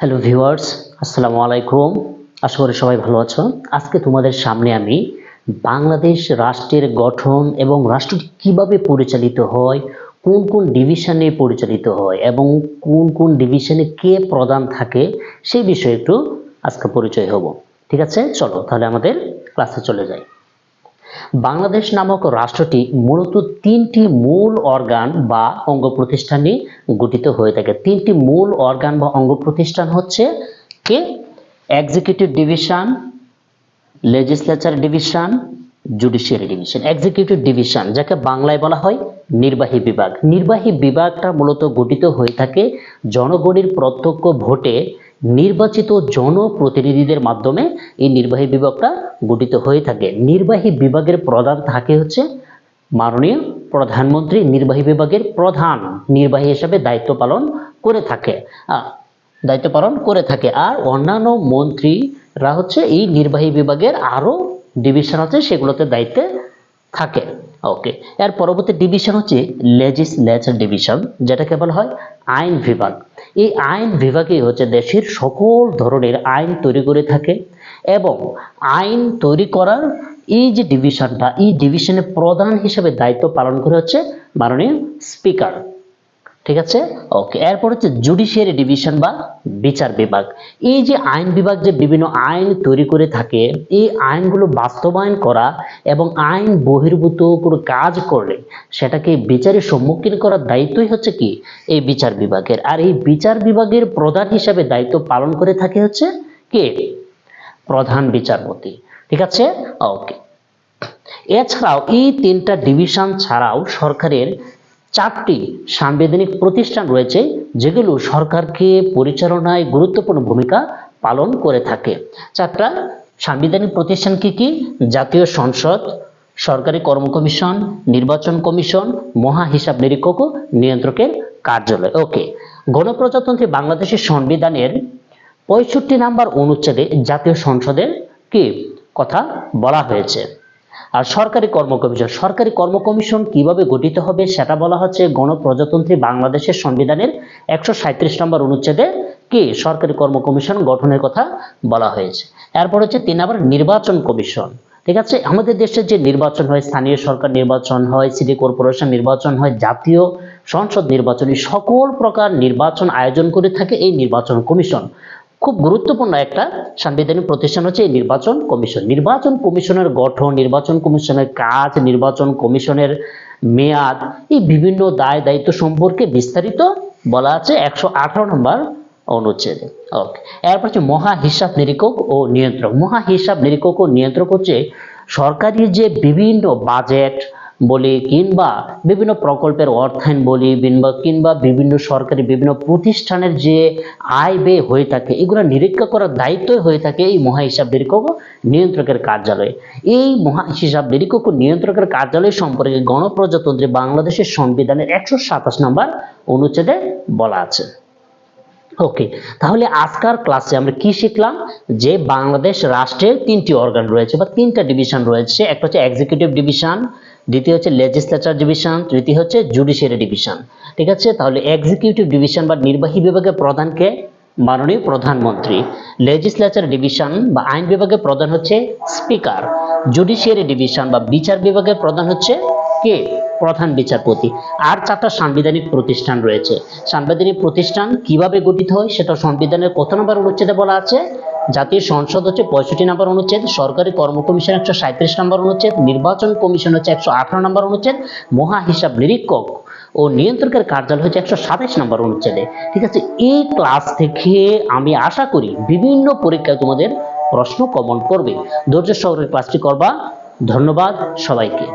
Hello viewers আসসালামু আলাইকুম আশা করি সবাই ভালো আছো। আজকে তোমাদের সামনে আমি বাংলাদেশ রাষ্ট্রের গঠন এবং রাষ্ট্রটি কীভাবে পরিচালিত হয়, কোন কোন ডিভিশনে পরিচালিত হয় এবং কোন কোন ডিভিশনে কে প্রধান থাকে, সেই বিষয়ে একটু আজকে পরিচয় হব। ঠিক আছে? চলো, তাহলে আমাদের ক্লাসে চলে যাই। বাংলাদেশ নামক রাষ্ট্রটি মূলত তিনটি মূল অর্গান বা অঙ্গ প্রতিষ্ঠান নিয়ে গঠিত হয়ে থাকে। তিনটি মূল অর্গান বা অঙ্গ প্রতিষ্ঠান হচ্ছে কে? Executive division legislature division judiciary division executive division যাকে বাংলায় বলা হয় নির্বাহী বিভাগ। নির্বাহী বিভাগটা মূলত গঠিত হয়ে থাকে জনগণের প্রত্যক্ষ ভোটে নির্বাচিত জনপ্রতিনিধিদের মাধ্যমে এই নির্বাহী বিভাগটা গঠিত হয়ে থাকে। নির্বাহী বিভাগের প্রধান থাকে হচ্ছে মাননীয় প্রধানমন্ত্রী, নির্বাহী বিভাগের প্রধান নির্বাহী হিসাবে দায়িত্ব পালন করে থাকে। দায়িত্ব পালন করে থাকে। আর অন্যান্য মন্ত্রীরা হচ্ছে এই নির্বাহী বিভাগের আরও ডিভিশন আছে, সেগুলোতে দায়িত্বে থাকে। ওকে, এর পরবর্তী ডিভিশন হচ্ছে লেজিসলেচার ডিভিশন, যেটাকে বলা হয় আইন বিভাগ। এই আইন বিভাগে হচ্ছে দেশের সকল ধরনের আইন তৈরি করে থাকে এবং আইন তৈরি করার এই যে ডিভিশনটা এই ডিভিশনের প্রধান হিসেবে দায়িত্ব পালন করে হচ্ছে মাননীয় স্পিকার ঠিক আছে? ওকে এরপর হচ্ছে জুডিশিয়ারি ডিভিশন বা বিচার বিভাগ। এই যে আইন বিভাগ যে বিভিন্ন আইন তৈরি করে থাকে, এই আইনগুলো বাস্তবায়ন করা এবং আইন বহির্ভূত কোনো কাজ করলে সেটাকে বিচারের সম্মুখীন করার দায়িত্বই হচ্ছে কি? এই বিচার বিভাগের। আর এই বিচার বিভাগের প্রধান হিসাবে দায়িত্ব পালন করে থাকে হচ্ছে কে? প্রধান বিচারপতি। ঠিক আছে? ওকে এছাড়াও এই তিনটা ডিভিশন ছাড়াও সরকারের চারটি সাংবিধানিক প্রতিষ্ঠান রয়েছে, যেগুলো সরকারকে পরিচালনায় গুরুত্বপূর্ণ ভূমিকা পালন করে থাকে। চারটা সাংবিধানিক প্রতিষ্ঠান কি কি? জাতীয় সংসদ, সরকারি কর্ম কমিশন, নির্বাচন কমিশন মহা হিসাব নিরীক্ষক ও নিয়ন্ত্রকের কার্যালয়। ওকে, গণপ্রজাতন্ত্রী বাংলাদেশের সংবিধানের পঁয়ষট্টি নাম্বার অনুচ্ছেদে জাতীয় সংসদের কি কথা বলা হয়েছে? আর সরকারি কর্ম কমিশন। সরকারি কর্ম কমিশন কীভাবে গঠিত হবে সেটা বলা হচ্ছে গণপ্রজাতন্ত্রী বাংলাদেশের সংবিধানের একশো সাঁত্রিশ নম্বর অনুচ্ছেদে কি সরকারি কর্ম কমিশন গঠনের কথা বলা হয়েছে। এরপর হচ্ছে তিন নম্বর নির্বাচন কমিশন। ঠিক আছে? আমাদের দেশে যে নির্বাচন হয়, স্থানীয় সরকার নির্বাচন হয় সিটি কর্পোরেশন নির্বাচন হয়, জাতীয় সংসদ নির্বাচন সকল প্রকার নির্বাচন আয়োজন করে থাকে এই নির্বাচন কমিশন। খুব গুরুত্বপূর্ণ একটা সাংবিধানিক প্রতিষ্ঠান হচ্ছে এই নির্বাচন কমিশন। নির্বাচন কমিশনের গঠন, নির্বাচন কমিশনের কাজ, নির্বাচন কমিশনের মেয়াদ, এই বিভিন্ন দায় দায়িত্ব সম্পর্কে বিস্তারিত বলা আছে একশো আঠারো নম্বর অনুচ্ছেদে। ওকে এরপর হচ্ছে মহা হিসাব নিরীক্ষক ও নিয়ন্ত্রক। মহা হিসাব নিরীক্ষক ও নিয়ন্ত্রক হচ্ছে সরকারি যে বিভিন্ন বাজেট বলি কিংবা বিভিন্ন প্রকল্পের অর্থায়ন বলি, কিংবা কিংবা বিভিন্ন সরকারি বিভিন্ন প্রতিষ্ঠানের যে আয় ব্যয় হয়ে থাকে, এগুলো নিরীক্ষা করার দায়িত্বই হয়ে থাকে এই মহা হিসাব নিরীক্ষক নিয়ন্ত্রকের কার্যালয়ে। এই মহা হিসাব নিরীক্ষক নিয়ন্ত্রকের কার্যালয় সম্পর্কে গণপ্রজাতন্ত্রী বাংলাদেশের সংবিধানের একশো সাতাশ নম্বর অনুচ্ছেদে বলা আছে। ওকে, তাহলে আজকার ক্লাসে আমরা কি শিখলাম? যে বাংলাদেশ রাষ্ট্রের তিনটি অর্গান রয়েছে বা তিনটা ডিভিশন রয়েছে, একটা হচ্ছে এক্সিকিউটিভ ডিভিশন দ্বিতীয় হচ্ছে লেজিসলেচার ডিভিশন তৃতীয় হচ্ছে জুডিশিয়ারি ডিভিশন ঠিক আছে? তাহলে এক্সিকিউটিভ ডিভিশন বা নির্বাহী বিভাগের প্রধানকে মাননীয় প্রধানমন্ত্রী। লেজিসলেচার ডিভিশন বা আইন বিভাগের প্রধান হচ্ছে স্পিকার জুডিশিয়ারি ডিভিশন বা বিচার বিভাগের প্রধান হচ্ছে কে? প্রধান বিচারপতি। আর চারটা সাংবিধানিক প্রতিষ্ঠান রয়েছে। সাংবিধানিক প্রতিষ্ঠান কীভাবে গঠিত হয় সেটা সংবিধানের কত নম্বর অনুচ্ছেদে বলা আছে। জাতীয় সংসদ হচ্ছে পঁয়ষট্টি নম্বর অনুচ্ছেদ, সরকারি কর্ম কমিশন একশো সাঁত্রিশ নম্বর অনুচ্ছেদ, নির্বাচন কমিশন হচ্ছে একশো আঠারো নম্বর অনুচ্ছেদ, মহা হিসাব নিরীক্ষক ও নিয়ন্ত্রকের কার্যালয় হচ্ছে একশো সাতাশ নম্বর অনুচ্ছেদে। ঠিক আছে, এই ক্লাস থেকে আমি আশা করি বিভিন্ন পরীক্ষায় তোমাদের প্রশ্ন কমন করবে। ধৈর্য সহকারে ক্লাসটি করবা। ধন্যবাদ সবাইকে।